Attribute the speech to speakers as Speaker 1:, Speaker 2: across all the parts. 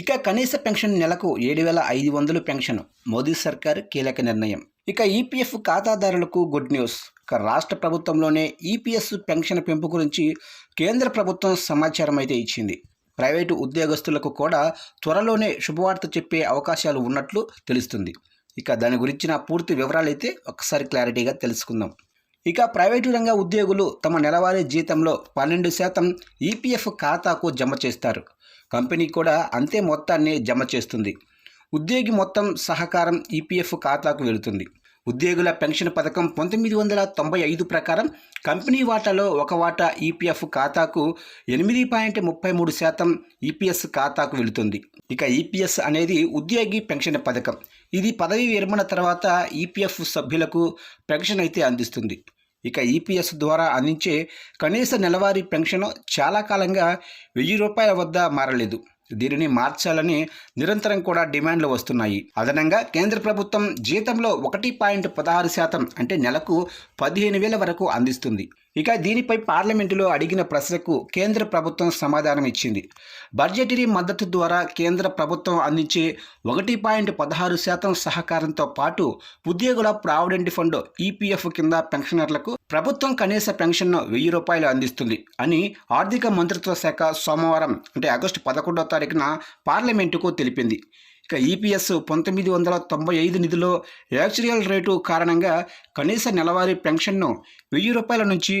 Speaker 1: ఇక కనీస పెన్షన్ నెలకు ఏడు వేల ఐదు వందలు పెన్షన్ మోదీ సర్కార్ కీలక నిర్ణయం. ఇక ఈపీఎఫ్ ఖాతాదారులకు గుడ్ న్యూస్. ఇక రాష్ట్ర ప్రభుత్వంలోనే ఈపీఎస్ పెన్షన్ పెంపు గురించి కేంద్ర ప్రభుత్వం సమాచారం అయితే ఇచ్చింది. ప్రైవేటు ఉద్యోగస్తులకు కూడా త్వరలోనే శుభవార్త చెప్పే అవకాశాలు ఉన్నట్లు తెలుస్తుంది. ఇక దాని గురించిన పూర్తి వివరాలు అయితే ఒకసారి క్లారిటీగా తెలుసుకుందాం. ఇక ప్రైవేటు రంగ ఉద్యోగులు తమ నెలవారీ జీతంలో పన్నెండు శాతం ఈపీఎఫ్ ఖాతాకు జమ చేస్తారు. కంపెనీ కూడా అంతే మొత్తాన్ని జమ చేస్తుంది. ఉద్యోగి మొత్తం సహకారం ఈపీఎఫ్ ఖాతాకు వెళుతుంది. ఉద్యోగుల పెన్షన్ పథకం పంతొమ్మిది వందల తొంభై ఐదు ప్రకారం కంపెనీ వాటాలో ఒక వాటా ఈపీఎఫ్ ఖాతాకు ఎనిమిది పాయింట్ ముప్పై మూడు శాతం ఈపీఎస్ ఖాతాకు వెళుతుంది. ఇక ఈపీఎస్ అనేది ఉద్యోగి పెన్షన్ పథకం. ఇది పదవి విరమణ తర్వాత ఈపీఎఫ్ సభ్యులకు పెన్షన్ అయితే అందిస్తుంది. ఇక ఈపీఎస్ ద్వారా అందించే కనీస నెలవారీ పెన్షన్ చాలా కాలంగా వెయ్యి రూపాయల వద్ద మారలేదు. దీనిని మార్చాలని నిరంతరం కూడా డిమాండ్లు వస్తున్నాయి. అదనంగా కేంద్ర ప్రభుత్వం జీతంలో ఒకటి పాయింట్ పదహారు శాతం అంటే నెలకు పదిహేను వేల వరకు అందిస్తుంది. ఇక దీనిపై పార్లమెంటులో అడిగిన ప్రశ్నకు కేంద్ర ప్రభుత్వం సమాధానం ఇచ్చింది. బడ్జెటరీ మద్దతు ద్వారా కేంద్ర ప్రభుత్వం అందించే ఒకటి పాయింట్ పదహారు శాతం సహకారంతో పాటు ఉద్యోగుల ప్రావిడెంట్ ఫండ్ ఈపీఎఫ్ కింద పెన్షనర్లకు ప్రభుత్వం కనీస పెన్షన్ను వెయ్యి రూపాయలు అందిస్తుంది అని ఆర్థిక మంత్రిత్వ శాఖ సోమవారం అంటే ఆగస్టు పదకొండవ తారీఖున పార్లమెంటుకు తెలిపింది. ఇక ఈపీఎస్ పంతొమ్మిది వందల తొంభై ఐదు నిధిలో యాక్చురియల్ రేటు కారణంగా కనీస నెలవారీ పెన్షన్ను వెయ్యి రూపాయల నుంచి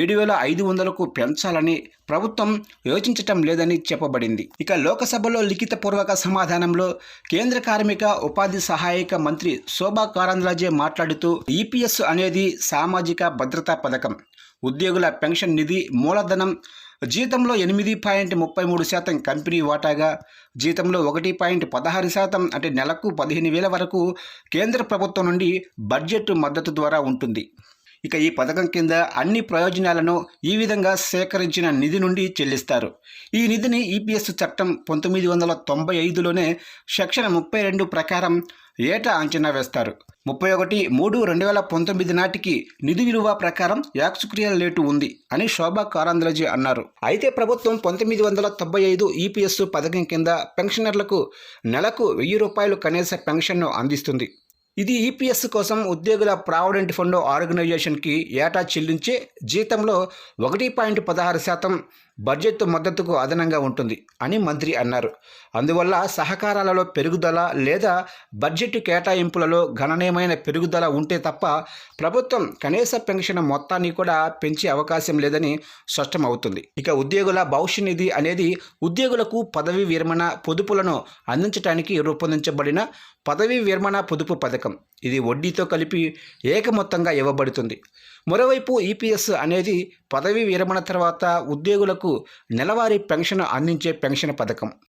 Speaker 1: ఏడు వేల ఐదు వందలకు పెంచాలని ప్రభుత్వం యోచించటం లేదని చెప్పబడింది. ఇక లోకసభలో లిఖితపూర్వక సమాధానంలో కేంద్ర కార్మిక ఉపాధి సహాయక మంత్రి శోభా కారంద్రాజే మాట్లాడుతూ ఈపీఎస్ అనేది సామాజిక భద్రతా పథకం. ఉద్యోగుల పెన్షన్ నిధి మూలధనం జీతంలో ఎనిమిది పాయింట్ ముప్పై మూడు శాతం కంపెనీ వాటాగా జీతంలో ఒకటి పాయింట్ పదహారు శాతం అంటే నెలకు పదిహేను వేల వరకు కేంద్ర ప్రభుత్వం నుండి బడ్జెట్ మద్దతు ద్వారా ఉంటుంది. ఇక ఈ పథకం కింద అన్ని ప్రయోజనాలను ఈ విధంగా సేకరించిన నిధి నుండి చెల్లిస్తారు. ఈ నిధిని ఈపీఎస్ చట్టం పంతొమ్మిది వందల తొంభై ఐదులోనే సెక్షన్ ముప్పై రెండు ప్రకారం ఏటా అంచనా వేస్తారు? ముప్పై ఒకటి మూడు రెండు వేల పంతొమ్మిది నాటికి నిధి విలువ ప్రకారం యాక్సుక్రియల్ రేటు ఉంది అని శోభా కారాంధ్రజీ అన్నారు. అయితే ప్రభుత్వం పంతొమ్మిది వందల తొంభై ఐదు ఈపీఎస్ పథకం కింద పెన్షనర్లకు నెలకు వెయ్యి రూపాయలు కనీస పెన్షన్ను అందిస్తుంది. ఇది ఈపీఎస్ కోసం ఉద్యోగుల ప్రావిడెంట్ ఫండ్ ఆర్గనైజేషన్కి ఏటా చెల్లించే జీతంలో ఒకటి పాయింట్ పదహారు శాతం బడ్జెట్ మద్దతుకు అదనంగా ఉంటుంది అని మంత్రి అన్నారు. అందువల్ల సహకారాలలో పెరుగుదల లేదా బడ్జెట్ కేటాయింపులలో గణనీయమైన పెరుగుదల ఉంటే తప్ప ప్రభుత్వం కనీస పెన్షన్ మొత్తాన్ని కూడా పెంచే అవకాశం లేదని స్పష్టమవుతుంది. ఇక ఉద్యోగుల భవిష్య నిధి అనేది ఉద్యోగులకు పదవి విరమణ పొదుపులను అందించడానికి రూపొందించబడిన పదవీ విరమణ పొదుపు పథకం. ఇది వడ్డీతో కలిపి ఏకమొత్తంగా ఇవ్వబడుతుంది. మరోవైపు ఈపీఎస్ అనేది పదవీ విరమణ తర్వాత ఉద్యోగులకు నెలవారీ పెన్షన్ అందించే పెన్షన్ పథకం.